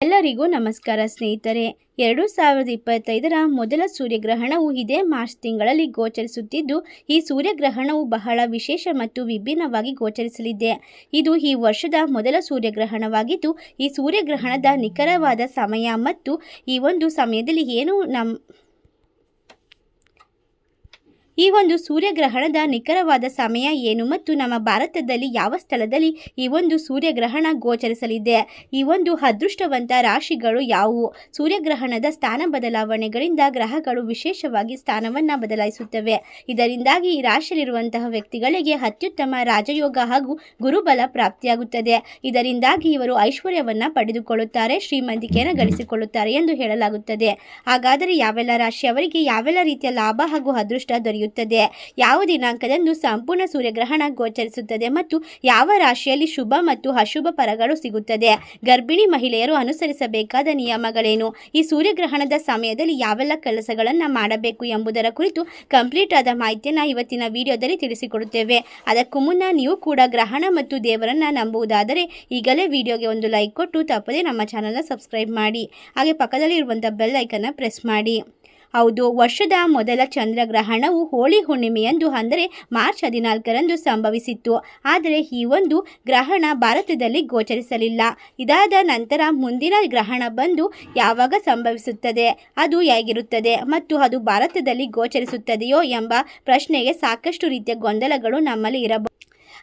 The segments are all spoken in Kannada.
ಎಲ್ಲರಿಗೂ ನಮಸ್ಕಾರ ಸ್ನೇಹಿತರೆ. ಎರಡು ಸಾವಿರದ ಇಪ್ಪತ್ತೈದರ ಮೊದಲ ಸೂರ್ಯಗ್ರಹಣವು ಇದೇ ಮಾರ್ಚ್ ತಿಂಗಳಲ್ಲಿ ಗೋಚರಿಸುತ್ತಿದ್ದು, ಈ ಸೂರ್ಯಗ್ರಹಣವು ಬಹಳ ವಿಶೇಷ ಮತ್ತು ವಿಭಿನ್ನವಾಗಿ ಗೋಚರಿಸಲಿದೆ. ಇದು ಈ ವರ್ಷದ ಮೊದಲ ಸೂರ್ಯಗ್ರಹಣವಾಗಿದ್ದು, ಈ ಸೂರ್ಯಗ್ರಹಣದ ನಿಖರವಾದ ಸಮಯ ಮತ್ತು ಈ ಒಂದು ಸಮಯದಲ್ಲಿ ಏನು ನಮ್ಮ ಈ ಒಂದು ಸೂರ್ಯಗ್ರಹಣದ ನಿಖರವಾದ ಸಮಯ ಏನು ಮತ್ತು ನಮ್ಮ ಭಾರತದಲ್ಲಿ ಯಾವ ಸ್ಥಳದಲ್ಲಿ ಈ ಒಂದು ಸೂರ್ಯಗ್ರಹಣ ಗೋಚರಿಸಲಿದೆ? ಈ ಒಂದು ಅದೃಷ್ಟವಂತ ರಾಶಿಗಳು ಯಾವುವು? ಸೂರ್ಯಗ್ರಹಣದ ಸ್ಥಾನ ಬದಲಾವಣೆಗಳಿಂದ ಗ್ರಹಗಳು ವಿಶೇಷವಾಗಿ ಸ್ಥಾನವನ್ನು ಬದಲಾಯಿಸುತ್ತವೆ. ಇದರಿಂದಾಗಿ ಈ ರಾಶಿಯಲ್ಲಿರುವಂತಹ ವ್ಯಕ್ತಿಗಳಿಗೆ ಅತ್ಯುತ್ತಮ ರಾಜಯೋಗ ಹಾಗೂ ಗುರುಬಲ ಪ್ರಾಪ್ತಿಯಾಗುತ್ತದೆ. ಇದರಿಂದಾಗಿ ಇವರು ಐಶ್ವರ್ಯವನ್ನು ಪಡೆದುಕೊಳ್ಳುತ್ತಾರೆ, ಶ್ರೀಮಂತಿಕೆಯನ್ನು ಗಳಿಸಿಕೊಳ್ಳುತ್ತಾರೆ ಎಂದು ಹೇಳಲಾಗುತ್ತದೆ. ಹಾಗಾದರೆ ಯಾವೆಲ್ಲ ರಾಶಿಯವರಿಗೆ ಯಾವೆಲ್ಲ ರೀತಿಯ ಲಾಭ ಹಾಗೂ ಅದೃಷ್ಟ ದೊರೆಯುತ್ತದೆ? ಯಾವ ದಿನಾಂಕದಂದು ಸಂಪೂರ್ಣ ಸೂರ್ಯಗ್ರಹಣ ಗೋಚರಿಸುತ್ತದೆ ಮತ್ತು ಯಾವ ರಾಶಿಯಲ್ಲಿ ಶುಭ ಮತ್ತು ಅಶುಭ ಫಲಗಳು ಸಿಗುತ್ತದೆ? ಗರ್ಭಿಣಿ ಮಹಿಳೆಯರು ಅನುಸರಿಸಬೇಕಾದ ನಿಯಮಗಳೇನು? ಈ ಸೂರ್ಯಗ್ರಹಣದ ಸಮಯದಲ್ಲಿ ಯಾವೆಲ್ಲ ಕೆಲಸಗಳನ್ನು ಮಾಡಬೇಕು ಎಂಬುದರ ಕುರಿತು ಕಂಪ್ಲೀಟ್ ಆದ ಮಾಹಿತಿಯನ್ನು ಇವತ್ತಿನ ವಿಡಿಯೋದಲ್ಲಿ ತಿಳಿಸಿಕೊಡುತ್ತೇವೆ. ಅದಕ್ಕೂ ಮುನ್ನ ನೀವು ಕೂಡ ಗ್ರಹಣ ಮತ್ತು ದೇವರನ್ನ ನಂಬುವುದಾದರೆ ಈಗಲೇ ವಿಡಿಯೋಗೆ ಒಂದು ಲೈಕ್ ಕೊಟ್ಟು ತಪ್ಪದೇ ನಮ್ಮ ಚಾನಲ್ನ ಸಬ್ಸ್ಕ್ರೈಬ್ ಮಾಡಿ. ಹಾಗೆ ಪಕ್ಕದಲ್ಲಿ ಇರುವಂಥ ಬೆಲ್ ಐಕನ್ನ ಪ್ರೆಸ್ ಮಾಡಿ. ಹೌದು, ವರ್ಷದ ಮೊದಲ ಚಂದ್ರಗ್ರಹಣವು ಹೋಳಿ ಹುಣ್ಣಿಮೆಯಂದು ಅಂದರೆ ಮಾರ್ಚ್ ಹದಿನಾಲ್ಕರಂದು ಸಂಭವಿಸಿತ್ತು. ಆದರೆ ಈ ಒಂದು ಗ್ರಹಣ ಭಾರತದಲ್ಲಿ ಗೋಚರಿಸಲಿಲ್ಲ. ಇದಾದ ನಂತರ ಮುಂದಿನ ಗ್ರಹಣ ಬಂದು ಯಾವಾಗ ಸಂಭವಿಸುತ್ತದೆ? ಅದು ಹೇಗಿರುತ್ತದೆ? ಮತ್ತು ಅದು ಭಾರತದಲ್ಲಿ ಗೋಚರಿಸುತ್ತದೆಯೋ ಎಂಬ ಪ್ರಶ್ನೆಗೆ ಸಾಕಷ್ಟು ರೀತಿಯ ಗೊಂದಲಗಳು ನಮ್ಮಲ್ಲಿ ಇರಬಹುದು.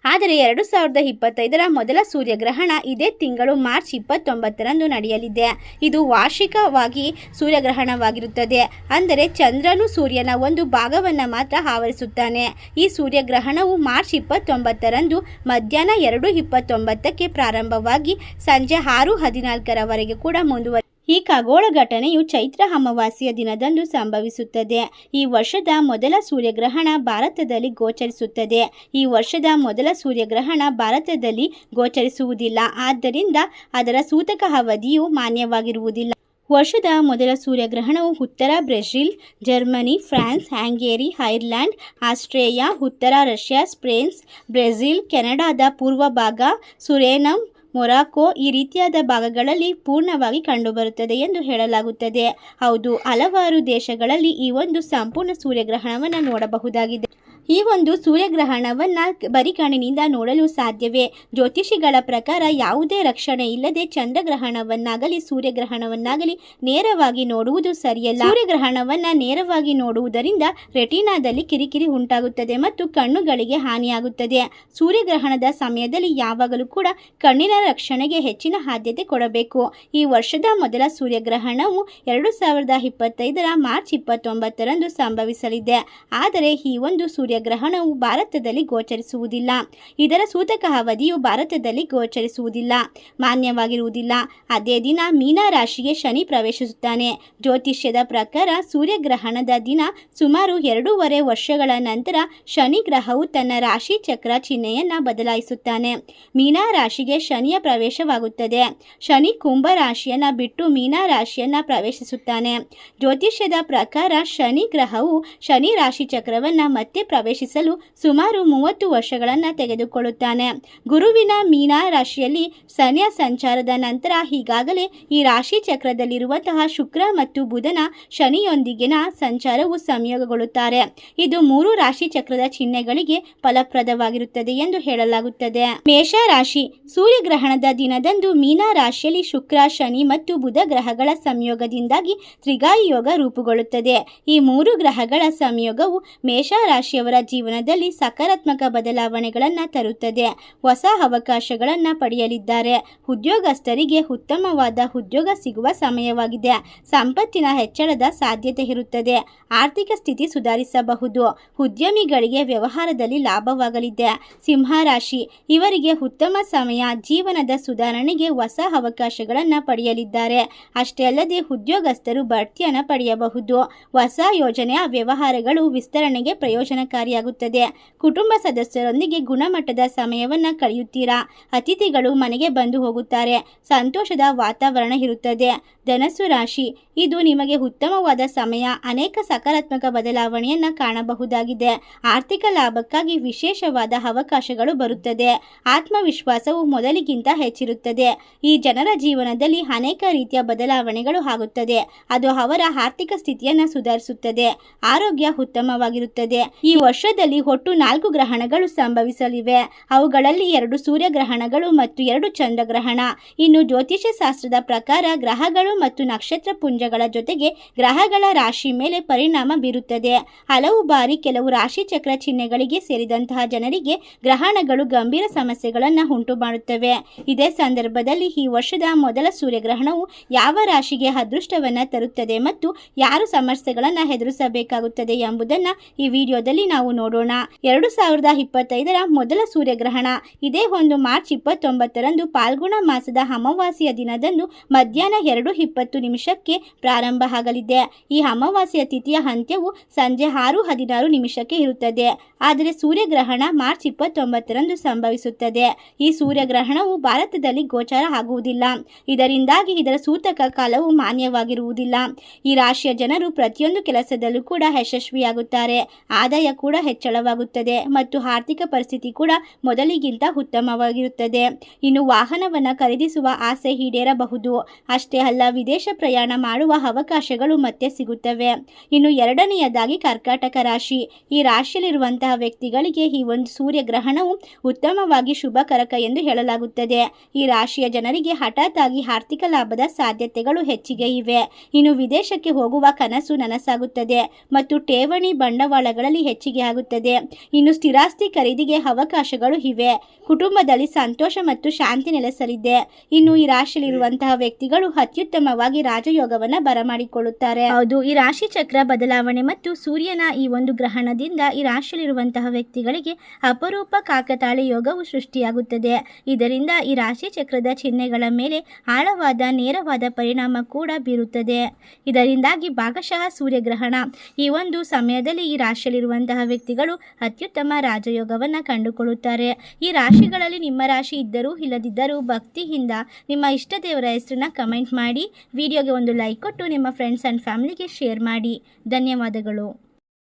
ಆದರೆ ಎರಡು ಸಾವಿರದ ಇಪ್ಪತ್ತೈದರ ಮೊದಲ ಸೂರ್ಯಗ್ರಹಣ ಇದೇ ತಿಂಗಳು ಮಾರ್ಚ್ ಇಪ್ಪತ್ತೊಂಬತ್ತರಂದು ನಡೆಯಲಿದೆ. ಇದು ವಾರ್ಷಿಕವಾಗಿ ಸೂರ್ಯಗ್ರಹಣವಾಗಿರುತ್ತದೆ. ಅಂದರೆ ಚಂದ್ರನು ಸೂರ್ಯನ ಒಂದು ಭಾಗವನ್ನು ಮಾತ್ರ ಆವರಿಸುತ್ತಾನೆ. ಈ ಸೂರ್ಯಗ್ರಹಣವು ಮಾರ್ಚ್ ಇಪ್ಪತ್ತೊಂಬತ್ತರಂದು ಮಧ್ಯಾಹ್ನ ಎರಡು ಇಪ್ಪತ್ತೊಂಬತ್ತಕ್ಕೆ ಪ್ರಾರಂಭವಾಗಿ ಸಂಜೆ ಆರು ಹದಿನಾಲ್ಕರವರೆಗೆ ಕೂಡ ಮುಂದುವರಿ ಈ ಖಗೋಳ ಘಟನೆಯು ಚೈತ್ರ ಅಮಾವಾಸ್ಯೆಯ ದಿನದಂದು ಸಂಭವಿಸುತ್ತದೆ. ಈ ವರ್ಷದ ಮೊದಲ ಸೂರ್ಯಗ್ರಹಣ ಭಾರತದಲ್ಲಿ ಗೋಚರಿಸುತ್ತದೆ. ಈ ವರ್ಷದ ಮೊದಲ ಸೂರ್ಯಗ್ರಹಣ ಭಾರತದಲ್ಲಿ ಗೋಚರಿಸುವುದಿಲ್ಲ. ಆದ್ದರಿಂದ ಅದರ ಸೂತಕ ಅವಧಿಯು ಮಾನ್ಯವಾಗಿರುವುದಿಲ್ಲ. ವರ್ಷದ ಮೊದಲ ಸೂರ್ಯಗ್ರಹಣವು ಉತ್ತರ Brazil, Germany, France Hungary Ireland Australia, ಉತ್ತರ ರಷ್ಯಾ, ಸ್ಪೇನ್ಸ್, ಬ್ರೆಜಿಲ್, ಕೆನಡಾದ ಪೂರ್ವ ಭಾಗ ಸುರೇನಮ್ ಮೊರಾಕೊ ಈ ರೀತಿಯಾದ ಭಾಗಗಳಲ್ಲಿ ಪೂರ್ಣವಾಗಿ ಕಂಡುಬರುತ್ತದೆ ಎಂದು ಹೇಳಲಾಗುತ್ತದೆ. ಹೌದು, ಹಲವಾರು ದೇಶಗಳಲ್ಲಿ ಈ ಒಂದು ಸಂಪೂರ್ಣ ಸೂರ್ಯಗ್ರಹಣವನ್ನು ನೋಡಬಹುದಾಗಿದೆ. ಈ ಒಂದು ಸೂರ್ಯಗ್ರಹಣವನ್ನು ಬರಿಕಣ್ಣಿನಿಂದ ನೋಡಲು ಸಾಧ್ಯವೇ? ಜ್ಯೋತಿಷಿಗಳ ಪ್ರಕಾರ ಯಾವುದೇ ರಕ್ಷಣೆ ಇಲ್ಲದೆ ಚಂದ್ರಗ್ರಹಣವನ್ನಾಗಲಿ, ಸೂರ್ಯಗ್ರಹಣವನ್ನಾಗಲಿ ನೇರವಾಗಿ ನೋಡುವುದು ಸರಿಯಲ್ಲ. ಸೂರ್ಯಗ್ರಹಣವನ್ನು ನೇರವಾಗಿ ನೋಡುವುದರಿಂದ ರೆಟಿನಾದಲ್ಲಿ ಕಿರಿಕಿರಿ ಉಂಟಾಗುತ್ತದೆ ಮತ್ತು ಕಣ್ಣುಗಳಿಗೆ ಹಾನಿಯಾಗುತ್ತದೆ. ಸೂರ್ಯಗ್ರಹಣದ ಸಮಯದಲ್ಲಿ ಯಾವಾಗಲೂ ಕೂಡ ಕಣ್ಣಿನ ರಕ್ಷಣೆಗೆ ಹೆಚ್ಚಿನ ಆದ್ಯತೆ ಕೊಡಬೇಕು. ಈ ವರ್ಷದ ಮೊದಲ ಸೂರ್ಯಗ್ರಹಣವು ಎರಡು ಸಾವಿರದ ಇಪ್ಪತ್ತೈದರ ಮಾರ್ಚ್ ಇಪ್ಪತ್ತೊಂಬತ್ತರಂದು ಸಂಭವಿಸಲಿದೆ. ಆದರೆ ಈ ಒಂದು ಸೂರ್ಯಗ್ರಹಣವು ಭಾರತದಲ್ಲಿ ಗೋಚರಿಸುವುದಿಲ್ಲ. ಇದರ ಸೂತಕ ಅವಧಿಯು ಭಾರತದಲ್ಲಿ ಗೋಚರಿಸುವುದಿಲ್ಲ. ಮಾನ್ಯವಾಗಿರುವುದಿಲ್ಲ. ಅದೇ ದಿನ ಮೀನ ರಾಶಿಗೆ ಶನಿ ಪ್ರವೇಶಿಸುತ್ತಾನೆ. ಜ್ಯೋತಿಷ್ಯದ ಪ್ರಕಾರ ಸೂರ್ಯಗ್ರಹಣದ ದಿನ ಸುಮಾರು ಎರಡೂವರೆ ವರ್ಷಗಳ ನಂತರ ಶನಿ ಗ್ರಹವು ತನ್ನ ರಾಶಿ ಚಕ್ರ ಚಿಹ್ನೆಯನ್ನು ಬದಲಾಯಿಸುತ್ತಾನೆ. ಮೀನ ರಾಶಿಗೆ ಶನಿಯ ಪ್ರವೇಶವಾಗುತ್ತದೆ. ಶನಿ ಕುಂಭ ರಾಶಿಯನ್ನು ಬಿಟ್ಟು ಮೀನ ರಾಶಿಯನ್ನು ಪ್ರವೇಶಿಸುತ್ತಾನೆ. ಜ್ಯೋತಿಷ್ಯದ ಪ್ರಕಾರ ಶನಿ ಗ್ರಹವು ಶನಿ ರಾಶಿ ಚಕ್ರವನ್ನು ಮತ್ತೆ ಪ್ರವೇಶಿಸಲು ಸುಮಾರು ಮೂವತ್ತು ವರ್ಷಗಳನ್ನು ತೆಗೆದುಕೊಳ್ಳುತ್ತಾನೆ. ಗುರುವಿನ ಮೀನಾ ರಾಶಿಯಲ್ಲಿ ಸನ್ಯ ಸಂಚಾರದ ನಂತರ ಈಗಾಗಲೇ ಈ ರಾಶಿ ಚಕ್ರದಲ್ಲಿರುವಂತಹ ಶುಕ್ರ ಮತ್ತು ಬುಧನ ಶನಿಯೊಂದಿಗಿನ ಸಂಚಾರವು ಸಂಯೋಗಗೊಳ್ಳುತ್ತಾರೆ. ಇದು ಮೂರು ರಾಶಿ ಚಕ್ರದ ಚಿಹ್ನೆಗಳಿಗೆ ಫಲಪ್ರದವಾಗಿರುತ್ತದೆ ಎಂದು ಹೇಳಲಾಗುತ್ತದೆ. ಮೇಷ ರಾಶಿ ಸೂರ್ಯಗ್ರಹಣದ ದಿನದಂದು ಮೀನಾ ರಾಶಿಯಲ್ಲಿ ಶುಕ್ರ, ಶನಿ ಮತ್ತು ಬುಧ ಗ್ರಹಗಳ ಸಂಯೋಗದಿಂದಾಗಿ ತ್ರಿಗಾಯಿ ಯೋಗ ರೂಪುಗೊಳ್ಳುತ್ತದೆ. ಈ ಮೂರು ಗ್ರಹಗಳ ಸಂಯೋಗವು ಮೇಷ ರಾಶಿಯವರ ಜೀವನದಲ್ಲಿ ಸಕಾರಾತ್ಮಕ ಬದಲಾವಣೆಗಳನ್ನು ತರುತ್ತದೆ. ಹೊಸ ಅವಕಾಶಗಳನ್ನು ಪಡೆಯಲಿದ್ದಾರೆ. ಉದ್ಯೋಗಸ್ಥರಿಗೆ ಉತ್ತಮವಾದ ಉದ್ಯೋಗ ಸಿಗುವ ಸಮಯವಾಗಿದೆ. ಸಂಪತ್ತಿನ ಹೆಚ್ಚಳದ ಸಾಧ್ಯತೆ ಇರುತ್ತದೆ. ಆರ್ಥಿಕ ಸ್ಥಿತಿ ಸುಧಾರಿಸಬಹುದು. ಉದ್ಯಮಿಗಳಿಗೆ ವ್ಯವಹಾರದಲ್ಲಿ ಲಾಭವಾಗಲಿದೆ. ಸಿಂಹರಾಶಿ, ಇವರಿಗೆ ಉತ್ತಮ ಸಮಯ, ಜೀವನದ ಸುಧಾರಣೆಗೆ ಹೊಸ ಅವಕಾಶಗಳನ್ನು ಪಡೆಯಲಿದ್ದಾರೆ. ಅಷ್ಟೇ ಅಲ್ಲದೆ ಉದ್ಯೋಗಸ್ಥರು ಬಡ್ತಿಯನ್ನು ಪಡೆಯಬಹುದು. ಹೊಸ ಯೋಜನೆಯ ವ್ಯವಹಾರಗಳು ವಿಸ್ತರಣೆಗೆ ಪ್ರಯೋಜನಕಾರಿ ಸಹಕಾರಿಯಾಗುತ್ತದೆ ಕುಟುಂಬ ಸದಸ್ಯರೊಂದಿಗೆ ಗುಣಮಟ್ಟದ ಸಮಯವನ್ನು ಕಳೆಯುತ್ತೀರಾ? ಅತಿಥಿಗಳು ಮನೆಗೆ ಬಂದು ಹೋಗುತ್ತಾರೆ. ಸಂತೋಷದ ವಾತಾವರಣ ಇರುತ್ತದೆ. ಧನಸ್ಸು ರಾಶಿ, ಇದು ನಿಮಗೆ ಉತ್ತಮವಾದ ಸಮಯ, ಅನೇಕ ಸಕಾರಾತ್ಮಕ ಬದಲಾವಣೆಯನ್ನು ಕಾಣಬಹುದಾಗಿದೆ. ಆರ್ಥಿಕ ಲಾಭಕ್ಕಾಗಿ ವಿಶೇಷವಾದ ಅವಕಾಶಗಳು ಬರುತ್ತದೆ. ಆತ್ಮವಿಶ್ವಾಸವು ಮೊದಲಿಗಿಂತ ಹೆಚ್ಚಿರುತ್ತದೆ. ಈ ಜನರ ಜೀವನದಲ್ಲಿ ಅನೇಕ ರೀತಿಯ ಬದಲಾವಣೆಗಳು ಆಗುತ್ತದೆ. ಅದು ಅವರ ಆರ್ಥಿಕ ಸ್ಥಿತಿಯನ್ನು ಸುಧಾರಿಸುತ್ತದೆ. ಆರೋಗ್ಯ ಉತ್ತಮವಾಗಿರುತ್ತದೆ. ಈ ವರ್ಷದಲ್ಲಿ ಒಟ್ಟು ನಾಲ್ಕು ಗ್ರಹಣಗಳು ಸಂಭವಿಸಲಿವೆ. ಅವುಗಳಲ್ಲಿ ಎರಡು ಸೂರ್ಯಗ್ರಹಣಗಳು ಮತ್ತು ಎರಡು ಚಂದ್ರಗ್ರಹಣ. ಇನ್ನು ಜ್ಯೋತಿಷ್ಯ ಶಾಸ್ತ್ರದ ಪ್ರಕಾರ ಗ್ರಹಗಳು ಮತ್ತು ನಕ್ಷತ್ರ ಪುಂಜಗಳ ಜೊತೆಗೆ ಗ್ರಹಗಳ ರಾಶಿ ಮೇಲೆ ಪರಿಣಾಮ ಬೀರುತ್ತದೆ. ಹಲವು ಬಾರಿ ಕೆಲವು ರಾಶಿ ಚಕ್ರ ಚಿಹ್ನೆಗಳಿಗೆ ಸೇರಿದಂತಹ ಜನರಿಗೆ ಗ್ರಹಣಗಳು ಗಂಭೀರ ಸಮಸ್ಯೆಗಳನ್ನು ಉಂಟು ಮಾಡುತ್ತವೆ. ಇದೇ ಸಂದರ್ಭದಲ್ಲಿ ಈ ವರ್ಷದ ಮೊದಲ ಸೂರ್ಯಗ್ರಹಣವು ಯಾವ ರಾಶಿಗೆ ಅದೃಷ್ಟವನ್ನು ತರುತ್ತದೆ ಮತ್ತು ಯಾರು ಸಮಸ್ಯೆಗಳನ್ನು ಎದುರಿಸಬೇಕಾಗುತ್ತದೆ ಎಂಬುದನ್ನು ಈ ವಿಡಿಯೋದಲ್ಲಿ ನಾವು ನೋಡೋಣ. ಎರಡು ಸಾವಿರದ ಇಪ್ಪತ್ತೈದರ ಮೊದಲ ಸೂರ್ಯಗ್ರಹಣ. ಇದೇ ಒಂದು ಮಾರ್ಚ್ ಇಪ್ಪತ್ತೊಂಬತ್ತರಂದು ಪಾಲ್ಗುಣ ಮಾಸದ ಅಮಾವಾಸ್ಯೆಯ ದಿನದಂದು ಮಧ್ಯಾಹ್ನ ಎರಡು ಇಪ್ಪತ್ತು ನಿಮಿಷಕ್ಕೆ ಪ್ರಾರಂಭ ಆಗಲಿದೆ. ಈ ಅಮಾವಾಸ್ಯೆಯ ತಿಥಿಯ ಅಂತ್ಯವು ಸಂಜೆ ಆರು ಹದಿನಾರು ನಿಮಿಷಕ್ಕೆ ಇರುತ್ತದೆ. ಆದರೆ ಸೂರ್ಯಗ್ರಹಣ ಮಾರ್ಚ್ ಇಪ್ಪತ್ತೊಂಬತ್ತರಂದು ಸಂಭವಿಸುತ್ತದೆ. ಈ ಸೂರ್ಯಗ್ರಹಣವು ಭಾರತದಲ್ಲಿ ಗೋಚರ ಆಗುವುದಿಲ್ಲ. ಇದರಿಂದಾಗಿ ಇದರ ಸೂತಕ ಕಾಲವು ಮಾನ್ಯವಾಗಿರುವುದಿಲ್ಲ. ಈ ರಾಶಿಯ ಜನರು ಪ್ರತಿಯೊಂದು ಕೆಲಸದಲ್ಲೂ ಕೂಡ ಯಶಸ್ವಿಯಾಗುತ್ತಾರೆ. ಆದಾಯ ಕೂಡ ಹೆಚ್ಚಳವಾಗುತ್ತದೆ ಮತ್ತು ಆರ್ಥಿಕ ಪರಿಸ್ಥಿತಿ ಕೂಡ ಮೊದಲಿಗಿಂತ ಉತ್ತಮವಾಗಿರುತ್ತದೆ. ಇನ್ನು ವಾಹನವನ್ನು ಖರೀದಿಸುವ ಆಸೆ ಈಡೇರಬಹುದು. ಅಷ್ಟೇ ಅಲ್ಲ, ವಿದೇಶ ಪ್ರಯಾಣ ಮಾಡುವ ಅವಕಾಶಗಳು ಮತ್ತೆ ಸಿಗುತ್ತವೆ. ಇನ್ನು ಎರಡನೆಯದಾಗಿ ಕರ್ಕಾಟಕ ರಾಶಿ. ಈ ರಾಶಿಯಲ್ಲಿರುವಂತಹ ವ್ಯಕ್ತಿಗಳಿಗೆ ಈ ಒಂದು ಸೂರ್ಯಗ್ರಹಣವು ಉತ್ತಮವಾಗಿ ಶುಭಕರಕ ಎಂದು ಹೇಳಲಾಗುತ್ತದೆ. ಈ ರಾಶಿಯ ಜನರಿಗೆ ಹಠಾತ್ ಆಗಿ ಆರ್ಥಿಕ ಲಾಭದ ಸಾಧ್ಯತೆಗಳು ಹೆಚ್ಚಿಗೆ ಇವೆ. ಇನ್ನು ವಿದೇಶಕ್ಕೆ ಹೋಗುವ ಕನಸು ನನಸಾಗುತ್ತದೆ ಮತ್ತು ಠೇವಣಿ ಬಂಡವಾಳಗಳಲ್ಲಿ ಹೆಚ್ಚಿಗೆ ಆಗುತ್ತದೆ. ಇನ್ನು ಸ್ಥಿರಾಸ್ತಿ ಖರೀದಿಗೆ ಅವಕಾಶಗಳು ಇವೆ. ಕುಟುಂಬದಲ್ಲಿ ಸಂತೋಷ ಮತ್ತು ಶಾಂತಿ ನೆಲೆಸಲಿದೆ. ಇನ್ನು ಈ ರಾಶಿಯಲ್ಲಿರುವಂತಹ ವ್ಯಕ್ತಿಗಳು ಅತ್ಯುತ್ತಮವಾಗಿ ರಾಜಯೋಗವನ್ನು ಬರಮಾಡಿಕೊಳ್ಳುತ್ತಾರೆ. ಹೌದು, ಈ ರಾಶಿ ಚಕ್ರ ಬದಲಾವಣೆ ಮತ್ತು ಸೂರ್ಯನ ಈ ಒಂದು ಗ್ರಹಣದಿಂದ ಈ ರಾಶಿಯಲ್ಲಿರುವಂತಹ ವ್ಯಕ್ತಿಗಳಿಗೆ ಅಪರೂಪ ಕಾಕತಾಳಿ ಯೋಗವು ಸೃಷ್ಟಿಯಾಗುತ್ತದೆ. ಇದರಿಂದ ಈ ರಾಶಿ ಚಕ್ರದ ಚಿಹ್ನೆಗಳ ಮೇಲೆ ಆಳವಾದ, ನೇರವಾದ ಪರಿಣಾಮ ಕೂಡ ಬೀರುತ್ತದೆ. ಇದರಿಂದಾಗಿ ಭಾಗಶಃ ಸೂರ್ಯಗ್ರಹಣ. ಈ ಒಂದು ಸಮಯದಲ್ಲಿ ಈ ರಾಶಿಯಲ್ಲಿರುವಂತಹ ವ್ಯಕ್ತಿಗಳು ಅತ್ಯುತ್ತಮ ರಾಜಯೋಗವನ್ನು ಕಂಡುಕೊಳ್ಳುತ್ತಾರೆ. ಈ ರಾಶಿಗಳಲ್ಲಿ ನಿಮ್ಮ ರಾಶಿ ಇದ್ದರೂ ಇಲ್ಲದಿದ್ದರೂ ಭಕ್ತಿಯಿಂದ ನಿಮ್ಮ ಇಷ್ಟ ದೇವರ ಹೆಸರನ್ನ ಕಮೆಂಟ್ ಮಾಡಿ. ವಿಡಿಯೋಗೆ ಒಂದು ಲೈಕ್ ಕೊಟ್ಟು ನಿಮ್ಮ ಫ್ರೆಂಡ್ಸ್ ಆ್ಯಂಡ್ ಫ್ಯಾಮಿಲಿಗೆ ಶೇರ್ ಮಾಡಿ. ಧನ್ಯವಾದಗಳು.